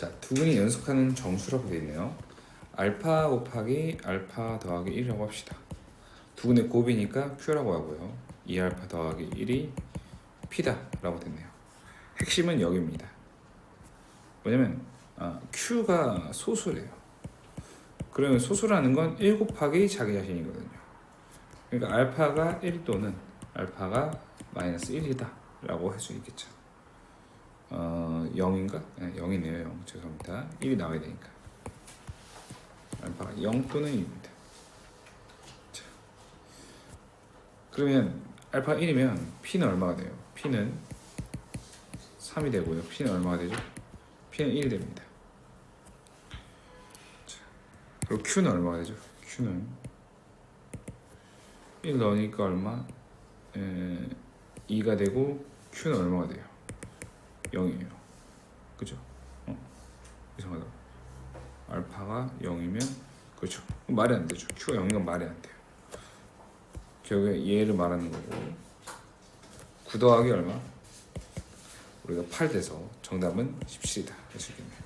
자, 두근이 연속하는 정수라고 되어 있네요. 알파 곱하기 알파 더하기 1이라고 합시다. 두근의 곱이니까 q라고 하고요. 2알파 더하기 1이 p다 라고 됐네요. 핵심은 여기입니다. 뭐냐면 아, q가 소수래요. 그러면 소수라는 건 1 곱하기 자기 자신이거든요. 그러니까 알파가 1 또는 알파가 마이너스 1이다 라고 할 수 있겠죠. 어, 0인가? 네, 0이네요. 0. 죄송합니다. 1이 나와야 되니까. 알파가 0 또는 1입니다. 자. 그러면 알파 1이면 p는 얼마가 돼요? p는 3이 되고요. p는 얼마가 되죠? p는 1이 됩니다. 자. 그리고 q는 얼마가 되죠? q는 1 넣으니까 얼마? 에, 2가 되고 q는 얼마가 돼요? 0이에요. 그죠? 어. 이상하다. 알파가 0이면 그렇죠. 말이 안 되죠. q가 0인 건 말이 안 돼요. 결국에 얘를 말하는 거고 9 더하기 얼마? 우리가 8 돼서 정답은 17이다. 할수 있겠네요.